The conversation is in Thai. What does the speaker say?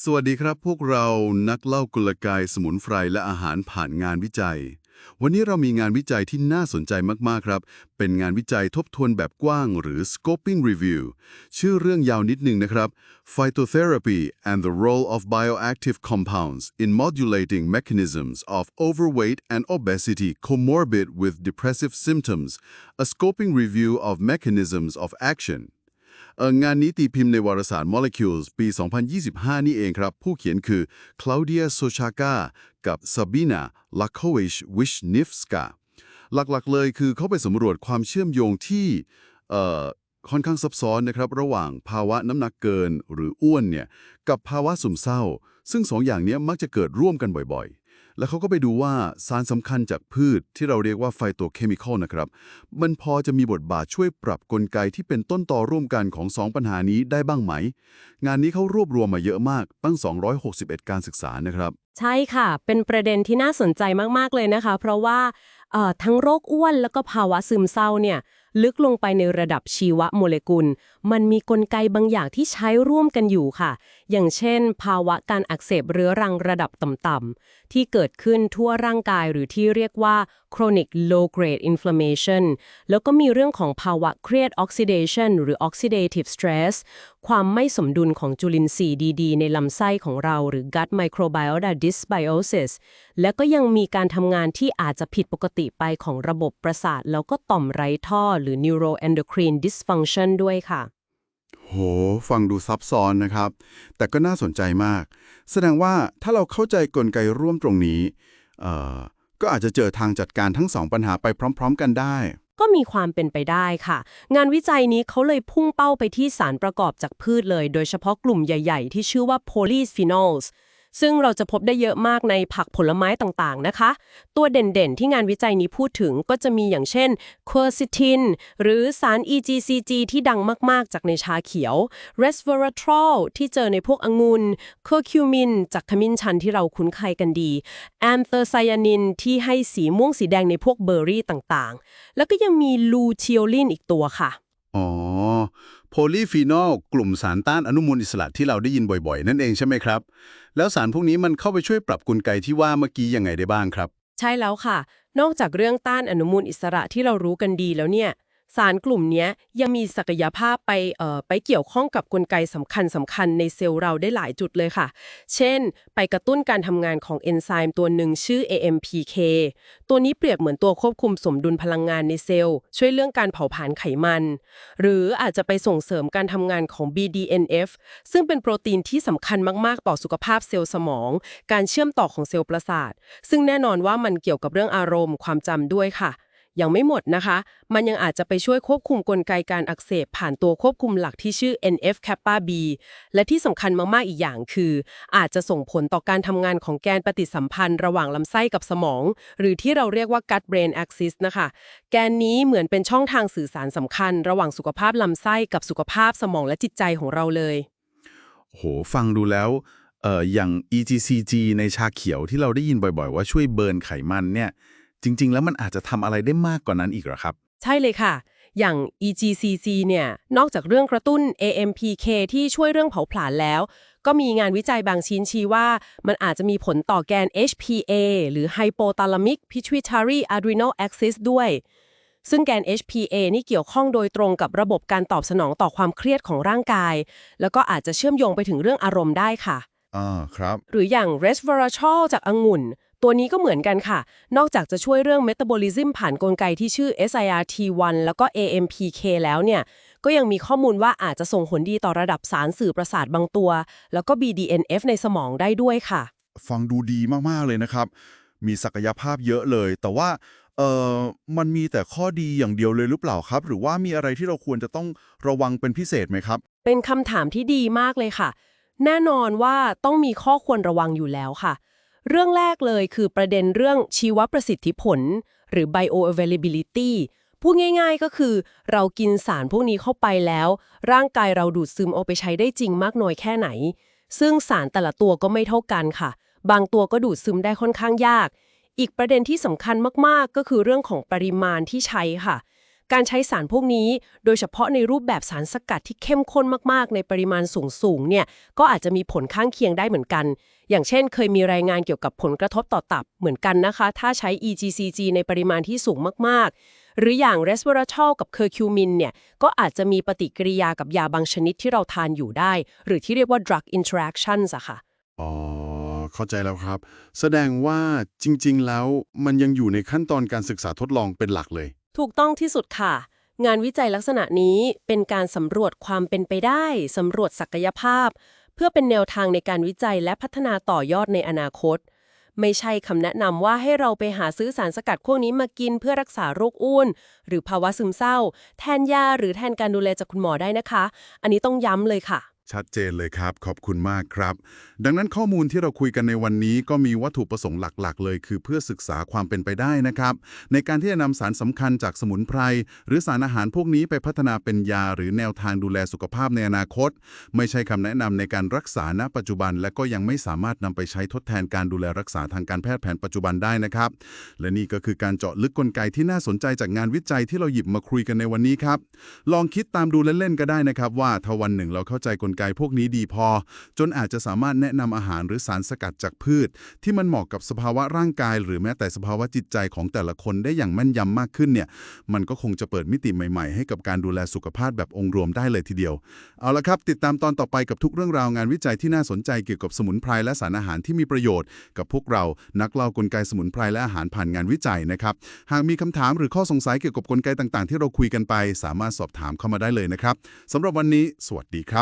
สวัสดีครับพวกเรานักเล่ากลไกสมุนไพรและอาหารผ่านงานวิจัย วันนี้เรามีงานวิจัยที่น่าสนใจมาก ๆ ครับ เป็นงานวิจัยทบทวนแบบกว้างหรือ scoping review ชื่อเรื่องยาวนิดหนึ่งนะครับ Phytotherapy and the role of bioactive compounds in modulating mechanisms of overweight and obesity comorbid with depressive symptoms a scoping review of mechanisms of action งานนี้ตีพิมพ์ในวารสาร Molecules ปี 2025 นี่เองครับ ผู้เขียนคือ Claudia Sochaka กับ Sabina Lakovic-Wisniewska หลักๆเลยคือเขาไปสำรวจความเชื่อมโยงที่ค่อนข้างซับซ้อนนะครับ ระหว่างภาวะน้ำหนักเกินหรืออ้วนเนี่ยกับภาวะซึมเศร้า ซึ่งสองอย่างนี้มักจะเกิดร่วมกันบ่อยๆ แล้วเขาก็ไปดูว่าสารสำคัญจากพืชที่เราเรียกว่าไฟโตเคมีคอลนะครับ มันพอจะมีบทบาทช่วยปรับกลไกที่เป็นต้นต่อร่วมกันของสองปัญหานี้ได้บ้างไหม งานนี้เขารวบรวมมาเยอะมากตั้ง 261 การศึกษานะครับ ใช่ค่ะ เป็นประเด็นที่น่าสนใจมากๆเลยนะคะ เพราะว่าทั้งโรคอ้วนแล้วก็ภาวะซึมเศร้าเนี่ย ลึกลงไปในระดับชีวโมเลกุล มันมีกลไกบางอย่างที่ใช้ร่วมกันอยู่ค่ะ อย่างเช่น ภาวะการอักเสบเรื้อรังระดับต่ำๆที่เกิดขึ้นทั่วร่างกายหรือที่เรียกว่า chronic low grade inflammation แล้วก็มีเรื่องของภาวะเครียด oxidation หรือ oxidative stress ความไม่สมดุลของจุลินทรีย์ดีๆ ในลำไส้ของเราหรือ gut microbiota dysbiosis และก็ยังมีการทำงานที่อาจจะผิดปกติไปของระบบประสาท แล้วก็ต่อมไร้ท่อ หรือ neuroendocrine dysfunction ด้วยค่ะ โห ฟังดูซับซ้อนนะครับ แต่ก็น่าสนใจมาก แสดงว่าถ้าเราเข้าใจกลไกร่วมตรงนี้เอ่อก็อาจจะเจอทางจัดการทั้งสองปัญหาไปพร้อม ๆ กันได้ ก็มีความเป็นไปได้ค่ะ งานวิจัยนี้เขาเลยพุ่งเป้าไปที่สารประกอบจากพืชเลย โดยเฉพาะกลุ่มใหญ่ ๆ ที่ชื่อว่า polyphenols ซึ่งเราจะพบได้เยอะมากในผักผลไม้ต่างๆนะคะ ตัวเด่นๆ ที่งานวิจัยนี้พูดถึงก็จะมีอย่างเช่น quercetin หรือสาร EGCG ที่ดังมากๆ จากในชาเขียว resveratrol ที่เจอในพวกองุ่น curcumin จากขมิ้นชันที่เราคุ้นเคยกันดี anthocyanin ที่ให้สีม่วงสีแดงในพวกเบอร์รี่ต่างๆ แล้วก็ยังมี luteolin อีกตัวค่ะ อ๋อ โพลีฟีนอลกลุ่มสารต้านอนุมูลอิสระที่เราได้ยินบ่อยๆ นั่นเองใช่ไหมครับ แล้วสารพวกนี้มันเข้าไปช่วยปรับกลไกที่ว่าเมื่อกี้ยังไงได้บ้างครับ ใช่แล้วค่ะ นอกจากเรื่องต้านอนุมูลอิสระที่เรารู้กันดีแล้วเนี่ย สารกลุ่มนี้ยยังมีศักยภาพไปเอ่อไปเกี่ยวข้องกับกลไกสำคัญสำคัญในเซลล์เราได้หลายจุดเลยค่ะ เช่น ไปกระตุ้นการทำงานของเอนไซม์ตัวหนึ่งชื่อ AMPK ตัวนี้เปรียบเหมือนตัวควบคุมสมดุลพลังงานในเซลล์ ช่วยเรื่องการเผาผลาญไขมัน หรืออาจจะไปส่งเสริมการทำงานของ BDNF ซึ่งเป็นโปรตีนที่สำคัญมาก ๆ ต่อสุขภาพเซลล์สมอง การเชื่อมต่อของเซลล์ประสาท ซึ่งแน่นอนว่ามันเกี่ยวกับเรื่องอารมณ์ ความจำด้วยค่ะ ยังไม่หมดนะคะ มันยังอาจจะไปช่วยควบคุมกลไกการอักเสบผ่านตัวควบคุมหลักที่ชื่อ NF-kappa B และที่สำคัญมากๆอีกอย่างคือ อาจจะส่งผลต่อการทำงานของแกนปฏิสัมพันธ์ระหว่างลำไส้กับสมอง หรือที่เราเรียกว่า gut brain axis นะคะ แกนนี้เหมือนเป็นช่องทางสื่อสารสำคัญ ระหว่างสุขภาพลำไส้กับสุขภาพสมองและจิตใจของเราเลยโหฟังดูแล้วเอ่ออย่าง EGCG ในชาเขียวที่เราได้ยินบ่อยๆ ว่าช่วยเบิร์นไขมันเนี่ย จริง ๆ แล้วมันอาจจะทำอะไรได้มากกว่านั้นอีกเหรอครับ ใช่เลยค่ะ อย่าง EGCC เนี่ย นอกจากเรื่องกระตุ้น AMPK ที่ช่วยเรื่องเผาผลาญแล้ว ก็มีงานวิจัยบางชิ้นชี้ว่า มันอาจจะมีผลต่อแกน HPA หรือ Hypothalamic Pituitary Adrenal Axis ด้วย ซึ่งแกน HPA นี่เกี่ยวข้องโดยตรงกับระบบการตอบสนองต่อความเครียดของร่างกาย แล้วก็อาจจะเชื่อมโยงไปถึงเรื่องอารมณ์ได้ค่ะ อ่า ครับ หรืออย่าง resveratrol จากองุ่น ตัวนี้ก็เหมือนกันค่ะ นอกจากจะช่วยเรื่อง metabolism ผ่านกลไกที่ชื่อ SIRT1 แล้วก็ AMPK แล้วเนี่ย ก็ยังมีข้อมูลว่าอาจจะส่งผลดีต่อระดับสารสื่อประสาทบางตัว แล้วก็ BDNF ในสมองได้ด้วยค่ะ ฟังดูดีมาก ๆ เลยนะครับ มีศักยภาพเยอะเลย แต่ว่าเอ่อมันมีแต่ข้อดีอย่างเดียวเลยหรือเปล่าครับ หรือว่ามีอะไรที่เราควรจะต้องระวังเป็นพิเศษไหมครับ เป็นคำถามที่ดีมากเลยค่ะ แน่นอนว่าต้องมีข้อควรระวังอยู่แล้วค่ะ เรื่องแรกเลยคือประเด็นเรื่องชีวประสิทธิผล หรือ bioavailability พูดง่ายๆก็คือเรากินสารพวกนี้เข้าไปแล้ว ร่างกายเราดูดซึมเอาไปใช้ได้จริงมากน้อยแค่ไหน ซึ่งสารแต่ละตัวก็ไม่เท่ากันค่ะ บางตัวก็ดูดซึมได้ค่อนข้างยาก อีกประเด็นที่สำคัญมากๆ ก็คือเรื่องของปริมาณที่ใช้ค่ะ การใช้สารพวกนี้ โดยเฉพาะในรูปแบบสารสกัดที่เข้มข้นมากๆ ในปริมาณสูงๆเนี่ยก็อาจจะมีผลข้างเคียงได้เหมือนกัน อย่างเช่นเคยมีรายงานเกี่ยวกับผลกระทบต่อตับเหมือนกันนะคะ ถ้าใช้ EGCG ในปริมาณที่สูงมากๆ หรืออย่าง resveratrol กับ curcumin เนี่ยก็อาจจะมีปฏิกิริยากับยาบางชนิดที่เราทานอยู่ได้ หรือที่เรียกว่า drug interactions อะค่ะอ๋อเข้าใจแล้วครับ แสดงว่าจริง ๆ แล้วมันยังอยู่ในขั้นตอนการศึกษาทดลองเป็นหลักเลย ถูกต้องที่สุดค่ะงานวิจัยลักษณะนี้เป็นการสำรวจความเป็นไปได้ สำรวจศักยภาพ เพื่อเป็นแนวทางในการวิจัยและพัฒนาต่อยอดในอนาคต ไม่ใช่คำแนะนำว่าให้เราไปหาซื้อสารสกัดพวกนี้มากินเพื่อรักษาโรคอ้วน หรือภาวะซึมเศร้า แทนยาหรือแทนการดูแลจากคุณหมอได้นะคะ อันนี้ต้องย้ำเลยค่ะ ชัดเจนเลยครับ ขอบคุณมากครับ ดังนั้นข้อมูลที่เราคุยกันในวันนี้ก็มีวัตถุประสงค์หลักๆ เลย คือเพื่อศึกษาความเป็นไปได้นะครับ ในการที่จะนำสารสำคัญจากสมุนไพร หรือสารอาหารพวกนี้ไปพัฒนาเป็นยา หรือแนวทางดูแลสุขภาพในอนาคต ไม่ใช่คำแนะนำในการรักษาณปัจจุบัน และก็ยังไม่สามารถนำไปใช้ทดแทนการดูแลรักษาทางการแพทย์แผนปัจจุบันได้นะครับ และนี่ก็คือการเจาะลึกกลไกที่น่าสนใจจากงานวิจัยที่เราหยิบมาคุยกันในวันนี้ครับลองคิดตามดูเล่นๆก็ได้นะครับว่าถ้าวันหนึ่งเราเข้าใจกลไกพวกนี้ดีพอ จนอาจจะสามารถแนะนำอาหารหรือสารสกัดจากพืช ที่มันเหมาะกับสภาวะร่างกาย หรือแม้แต่สภาวะจิตใจของแต่ละคนได้อย่างแม่นยำมากขึ้นเนี่ยมันก็คงจะเปิดมิติใหม่ๆ ให้กับการดูแลสุขภาพแบบองค์รวมได้เลยทีเดียว เอาละครับ ติดตามตอนต่อไปกับทุกเรื่องราวงานวิจัยที่น่าสนใจเกี่ยวกับสมุนไพรและสารอาหารที่มีประโยชน์ กับพวกเรานักเล่ากลไกสมุนไพรและอาหารผ่านงานวิจัยนะครับหากมีคำถามหรือข้อสงสัยเกี่ยวกับกลไกต่างๆ ที่เราคุยกันไป สามารถสอบถามเข้ามาได้เลยนะครับสำหรับวันนี้ สวัสดีครับ